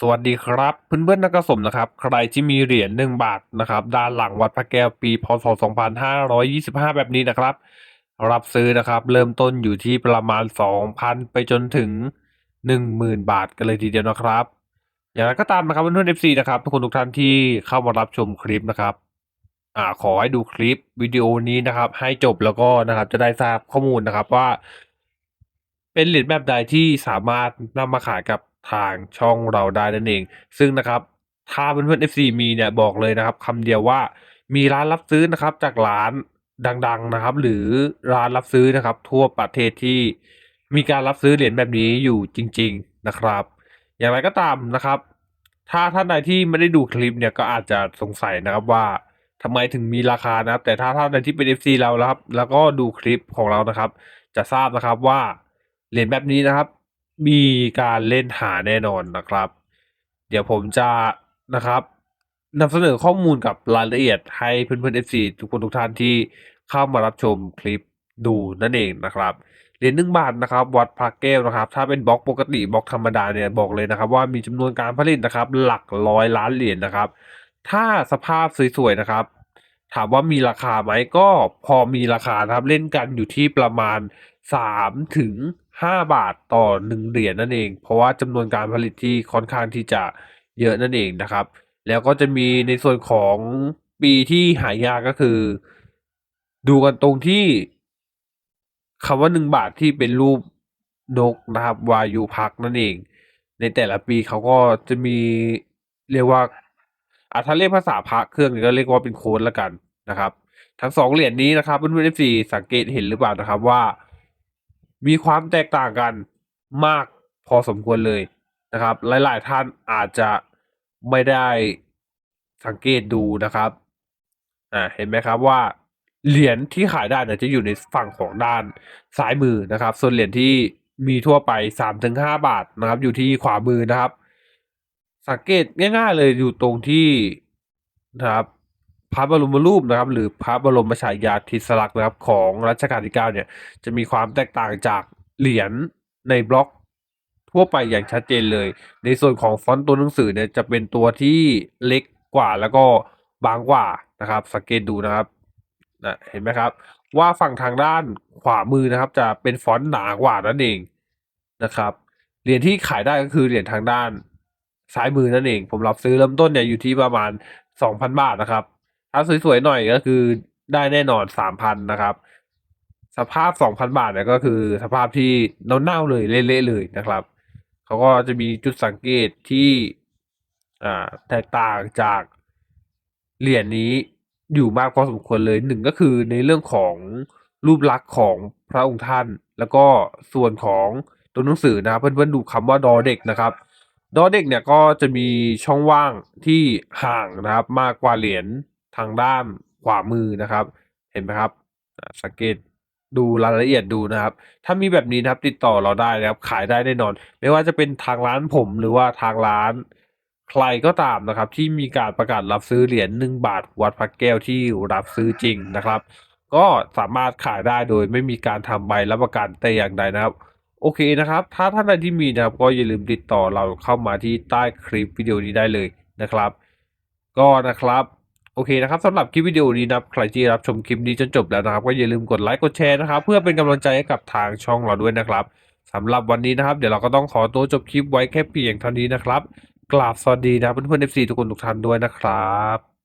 สวัสดีครับ เพื่อนๆนักกระสมนะครับ ใครที่มีเหรียญหนึ่งบาทนะครับ ด้านหลังวัดพระแก้วปีพศ 2525 แบบนี้นะครับ รับซื้อนะครับ เริ่มต้นอยู่ที่ประมาณ 2,000 ไปจนถึง 10,000 บาทกันเลยทีเดียวนะครับ อย่างไรก็ตามนะครับเพื่อนๆ FC นะครับทุกคนทุกท่านที่เข้ามารับชมคลิปนะครับอ่าขอให้ดูคลิปวิดีโอนี้นะครับ ให้จบแล้วก็นะครับจะได้ทราบข้อมูลนะครับว่า เป็นเหรียญแบบใดที่สามารถนำมาขายกับ ทางช่องเราได้นั่นเอง ซึ่งนะครับถ้าเพื่อนๆ FC มีเนี่ยบอกเลยนะครับคำเดียวว่ามีร้านรับซื้อนะครับจากร้านดังๆนะครับ หรือร้านรับซื้อนะครับ ทั่วประเทศที่มีการรับซื้อเหรียญแบบนี้อยู่จริง ๆนะครับ อย่างไรก็ตามนะครับ ถ้าท่านใดที่ไม่ได้ดูคลิปเนี่ยก็อาจจะสงสัยนะครับว่าทำไมถึงมีราคานะครับ แต่ถ้าท่านใดที่เป็น FC เราแล้วครับ แล้วก็ดูคลิปของเรานะครับ จะทราบนะครับว่าเหรียญแบบนี้นะครับ มีการเล่นหาแน่นอนนะครับ เดี๋ยวผมจะนะครับนำเสนอข้อมูลกับรายละเอียดให้เพื่อนๆ FC ทุกคนทุกท่านที่เข้ามารับชมคลิปดูนั่นเองนะครับเหรียญหนึ่งบาทนะครับ วัดพระแก้วนะครับ ถ้าเป็นบล็อกปกติบล็อกธรรมดาเนี่ยบอกเลยนะครับ ว่ามีจำนวนการผลิตนะครับ หลักร้อยล้านเหรียญนะครับ ถ้าสภาพสวยๆนะครับ ถามว่ามีราคาไหมก็พอมีราคาครับเล่นกันอยู่ที่ประมาณ3ถึง5 บาทต่อหนึ่งเหรียญนั่นเอง เพราะว่าจำนวนการผลิตที่ค่อนข้างที่จะเยอะนั่นเองนะครับ แล้วก็จะมีในส่วนของปีที่หายากก็คือ ดูกันตรงที่คำว่าหนึ่งบาทที่เป็นรูปนกนะครับวายุพักนั่นเอง ในแต่ละปีเขาก็จะมีเรียกว่า อะถ้าเรียกภาษาพระเครื่องนี่ยก็เรียกว่าเป็นโค้ดละกันนะครับ ทั้งสองเหรียญนี้นะครับเพื่อนๆ FC สังเกตเห็นหรือเปล่านะครับว่า มีความแตกต่างกันมากพอสมควรเลยนะครับ หลายๆท่านอาจจะไม่ได้สังเกตดูนะครับอ่าเห็นไหมครับว่าเหรียญที่ขายได้เนี่ยจะอยู่ในฝั่งของด้านซ้ายมือนะครับ ส่วนเหรียญที่มีทั่วไปสามถึงห้าบาทนะครับ อยู่ที่ขวามือนะครับ สังเกตง่าย ๆ เลยอยู่ตรงที่นะครับพระบรมรูปนะครับ หรือพระบรมฉายาธิสลักษณ์นะครับ ของรัชกาลที่เก้าเนี่ย จะมีความแตกต่างจากเหรียญในบล็อกทั่วไปอย่างชัดเจนเลย ในส่วนของฟอนต์ตัวหนังสือเนี่ยจะเป็นตัวที่เล็กกว่าแล้วก็บางกว่านะครับ สังเกตดูนะครับนะเห็นไหมครับ ว่าฝั่งทางด้านขวามือนะครับ จะเป็นฟอนต์หนากว่านั่นเองนะครับเหรียญที่ขายได้ก็คือเหรียญทางด้าน ซ้ายมือนั่นเอง ผมรับซื้อเริ่มต้นเนี่ยอยู่ที่ประมาณสองพันบาทนะครับ ถ้าสวยๆหน่อยก็คือได้แน่นอนสามพันนะครับ สภาพสองพันบาทเนี่ยก็คือสภาพที่เน่าๆเลยเละๆเลยนะครับ เขาก็จะมีจุดสังเกตที่อ่าแตกต่างจากเหรียญนี้อยู่มากพอสมควรเลยหนึ่งก็คือในเรื่องของรูปลักษณ์ของพระองค์ท่าน แล้วก็ส่วนของตัวหนังสือนะเพื่อนๆดูคำว่าดอเด็กนะครับ ดอเด็กเนี่ยก็จะมีช่องว่างที่ห่างนะครับมากกว่าเหรียญทางด้านขวามือนะครับ เห็นไหมครับ สังเกตดูรายละเอียดดูนะครับ ถ้ามีแบบนี้นะครับติดต่อเราได้นะครับ ขายได้แน่นอน ไม่ว่าจะเป็นทางร้านผมหรือว่าทางร้านใครก็ตามนะครับ ที่มีการประกาศรับซื้อเหรียญหนึ่งบาทวัดพระแก้วที่รับซื้อจริงนะครับ ก็สามารถขายได้โดยไม่มีการทำใบรับประกันแต่อย่างใดนะครับ โอเคนะครับ ถ้าท่านใดที่มีนะครับ ก็อย่าลืมติดต่อเราเข้ามาที่ใต้คลิปวิดีโอนี้ได้เลยนะครับ ก็นะครับโอเคนะครับสำหรับคลิปวิดีโอนี้นะครับใครที่รับชมคลิปนี้จนจบแล้วนะครับ ก็อย่าลืมกดไลค์กดแชร์นะครับ เพื่อเป็นกำลังใจให้กับทางช่องเราด้วยนะครับสำหรับวันนี้นะครับ เดี๋ยวเราก็ต้องขอตัวจบคลิปไว้แค่เพียงเท่านี้นะครับกราบสวัสดีนะครับเพื่อนๆ FC ทุกคนทุกท่านด้วยนะครับ